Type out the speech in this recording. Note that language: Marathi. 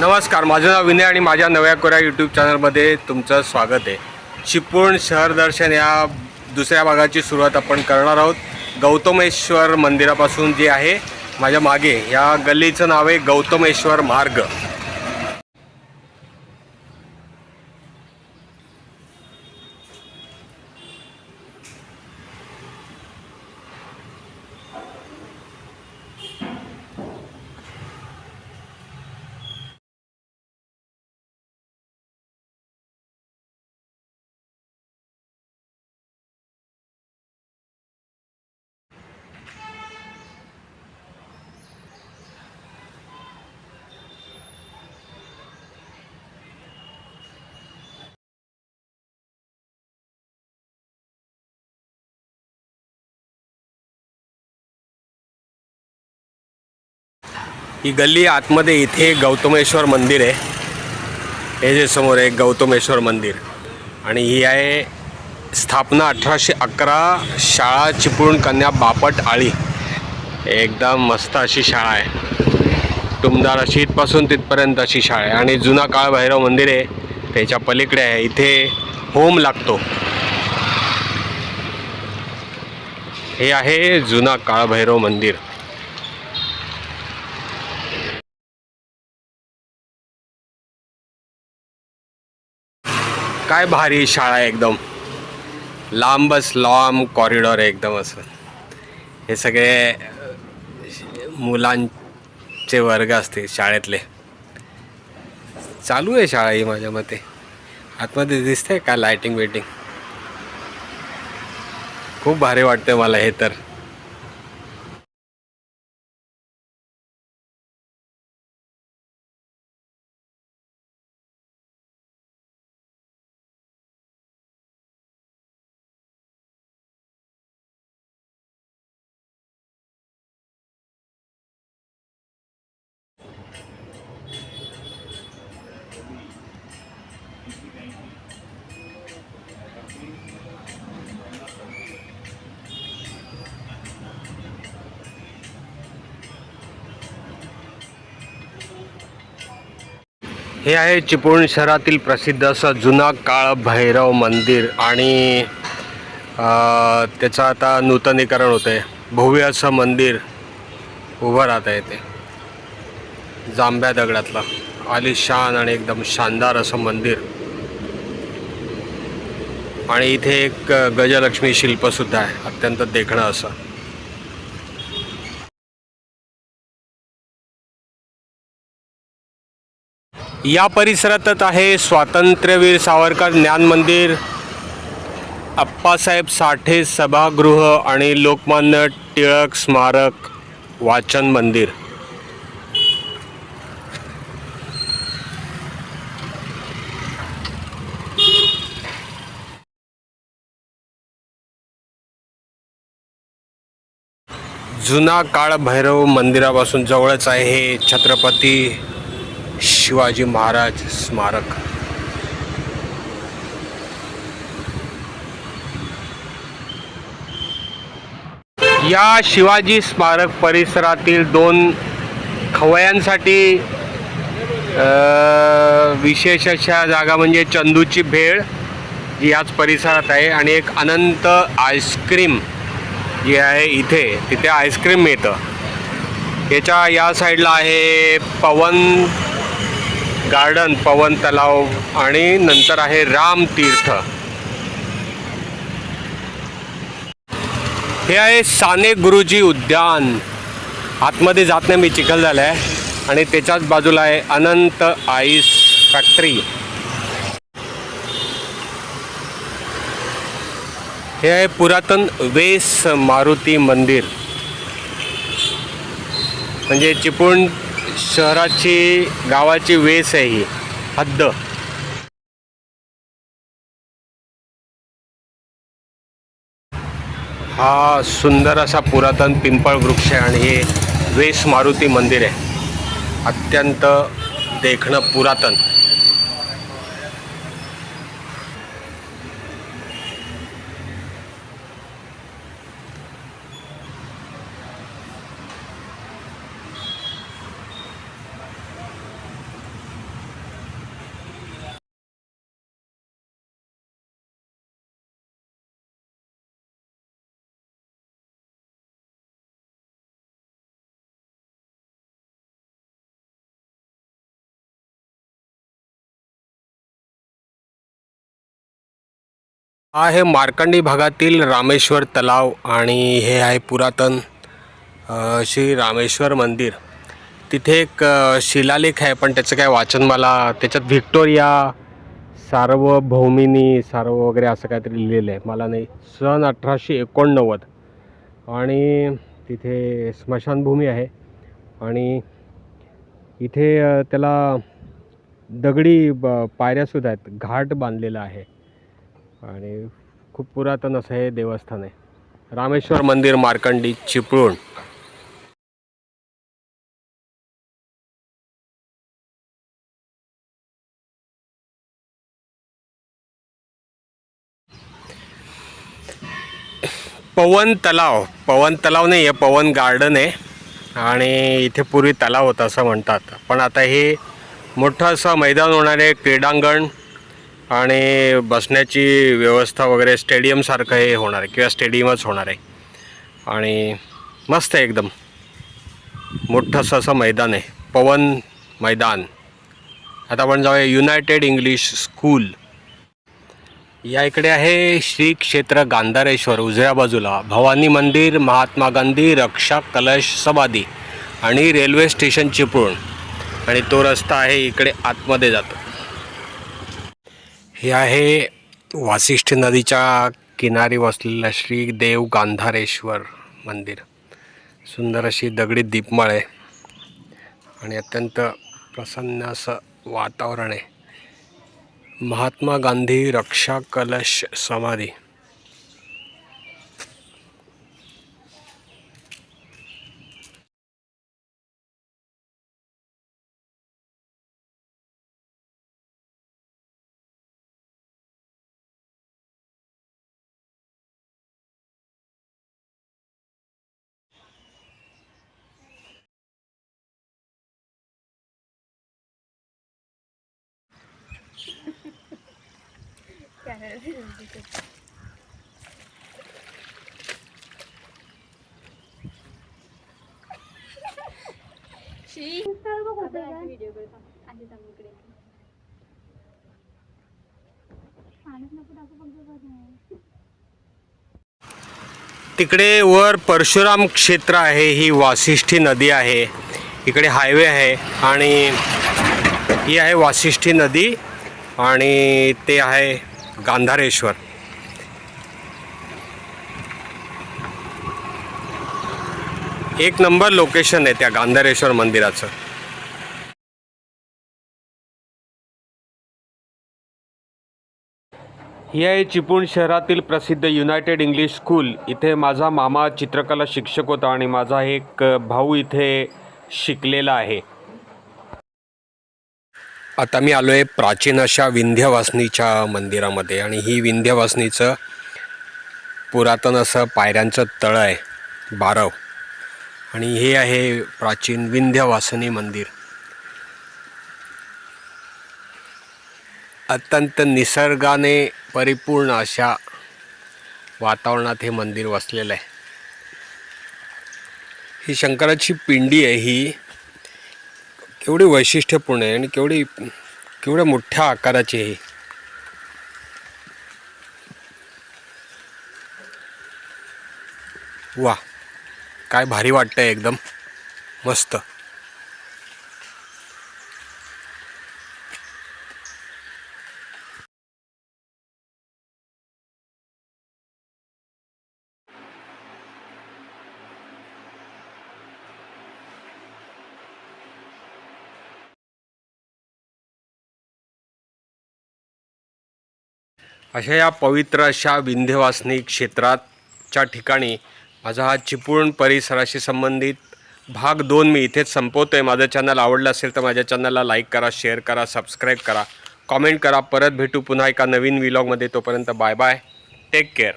नमस्कार माझं नाव विनय आणि माझ्या नव्या कोऱ्या यूट्यूब चॅनलमध्ये तुमचं स्वागत आहे. चिपळूण शहर दर्शन या दुसऱ्या भागाची सुरुवात आपण करणार आहोत. गौतमेश्वर मंदिरापासून जे आहे माझ्या मागे या गल्लीचं नाव आहे गौतमेश्वर मार्ग. ही गल्ली आतमध्ये इथे गौतमेश्वर मंदिर आहे. हे जे समोर आहे गौतमेश्वर मंदिर. आणि ही आहे स्थापना अठराशे अकरा शाळा चिपळूण कन्या बापट आळी. एकदम मस्त अशी शाळा आहे. टुमदार अशी इथपासून तिथपर्यंत अशी शाळा आहे. आणि जुना काळ भैरव मंदिर आहे. त्याच्या पलीकडे आहे. इथे होम लागतो. हे आहे जुना काळभैरव मंदिर. काय भारी शाळा आहे एकदम. लांबच लांब कॉरिडॉर एकदम असं. हे सगळे मुलांचे वर्ग असते शाळेतले. चालू आहे शाळा ही माझ्या मते. आतमध्ये दिसतंय का लायटिंग वेटिंग खूप भारी वाटते मला हे तर. हे आहे चिपळूण शहरातील प्रसिद्ध असं जुना काळ भैरव मंदिर आणि त्याचं आता नूतनीकरण होतं आहे भव्य असं मंदिर उभं राहत आहे ते. जांभ्या दगडातलं. आलिशान आणि एकदम शानदार असं मंदिर. आणि इथे एक गजलक्ष्मी शिल्पसुद्धा आहे. अत्यंत देखणं असं. या परिसरातच आहे स्वातंत्र्यवीर सावरकर ज्ञान मंदिर. अप्पासाहेब साठे सभागृह आणि लोकमान्य टिळक स्मारक वाचन मंदिर. जुना काळ भैरव मंदिरापासून जवळच आहे हे छत्रपती शिवाजी महाराज स्मारक. या शिवाजी स्मारक परिसरातील दोन खवयांसाठी विशेष अशा जागा म्हणजे चंदूची भेळ जी याच परिसरात आहे आणि एक अनंत आईस्क्रीम जी आहे इथे तिथे आईस्क्रीम मिळतं. याच्या या साईडला आहे पवन गार्डन पवन तलाव आणि नंतर आहे राम तीर्थ. हे आहे साने गुरुजी उद्यान. आतमध्ये जात नाही मी चिखल झालं आहे आणि त्याच्याच बाजूला आहे अनंत आईस फॅक्टरी. हे आहे पुरातन वेस मारुती मंदिर. म्हणजे चिपळूण शहराची गावाची वेस आहे ही. हद्द. हा सुंदर असा पुरातन पिंपळ वृक्ष आहे आणि हे वेस मारुती मंदिर आहे. अत्यंत देखणं पुरातन. हा आहे मार्कंडी भागातील रामेश्वर तलाव आणि हे आहे पुरातन श्री रामेश्वर मंदिर. तिथे एक शिलालेख आहे पण त्याचं काय वाचन मला त्याच्यात व्हिक्टोरिया सार्वभौमिनी सार्व वगैरे असं काहीतरी लिहिलेलं आहे. मला नाही सन अठराशे एकोणनव्वद. आणि तिथे स्मशानभूमी आहे. आणि इथे त्याला दगडी ब पायऱ्यासुद्धा आहेत. घाट बांधलेला आहे. आणि खूप पुरातन असं हे देवस्थान आहे. रामेश्वर मंदिर मार्कंडी चिपळूण. पवन तलाव. पवन तलाव नाही आहे पवन गार्डन आहे. आणि इथे पूर्वी तलाव होता असं म्हणतात. पण आता हे मोठं असं मैदान होणार आहे क्रीडांगण आणि बसण्याची व्यवस्था वगैरे स्टेडियमसारखं हे होणार आहे किंवा स्टेडियमच होणार आहे. आणि मस्त आहे एकदम. मोठंसं असं मैदान आहे. पवन मैदान. आता आपण जाऊया युनायटेड इंग्लिश स्कूल या इकडे आहे श्री क्षेत्र गांधारेश्वर उजव्या बाजूला. भवानी मंदिर महात्मा गांधी रक्षा कलश समाधी आणि रेल्वे स्टेशन चिपळूण आणि तो रस्ता आहे इकडे आतमध्ये जातो. हे आहे वासिष्ठी नदीच्या किनारी वसलेलं श्री देव गांधारेश्वर मंदिर. सुंदर अशी दगडी दीपमाळ आहे आणि अत्यंत प्रसन्न असं वातावरण आहे. महात्मा गांधी रक्षा कलश समाधी. तिकडे वर परशुराम क्षेत्र आहे ही वासिष्ठी नदी आहे. इकडे हायवे आहे आणि ही आहे वासिष्ठी नदी. आणि ते आहे गांधारेश्वर. एक नंबर लोकेशन आहे त्या गांधारेश्वर मंदिराचं. ही आहे चिपळूण शहरातील प्रसिद्ध युनायटेड इंग्लिश स्कूल इथे माझा मामा चित्रकला शिक्षक होता आणि माझा एक भाऊ इथे शिकलेला आहे. आता मी आलो आहे प्राचीन अशा विंध्यवासनीच्या मंदिरामध्ये आणि ही विंध्यवासनीचं पुरातन असं पायऱ्यांचं तळं आहे बारव. आणि हे आहे प्राचीन विंध्यवासनी मंदिर. अत्यंत निसर्गाने परिपूर्ण अशा वातावरणात हे मंदिर वसलेलं आहे. ही शंकराची पिंडी आहे ही केवढी वैशिष्ट्यपूर्ण आहे आणि केवढी केवढ्या मोठ्या आकाराची आहे वा काय भारी वाटतंय एकदम. मस्त. अशा या पवित्र अशा विंध्यवासनी क्षेत्राच्या ठिकाणी माझा हा चिपळूण परिसराशी संबंधित भाग दोन मी इथेच संपवतो आहे माझं चॅनल आवडलं असेल तर माझ्या चॅनलला लाईक करा शेअर करा सबस्क्राईब करा. कॉमेंट करा. परत भेटू पुन्हा एका नवीन व्लॉगमध्ये तोपर्यंत बाय बाय टेक केअर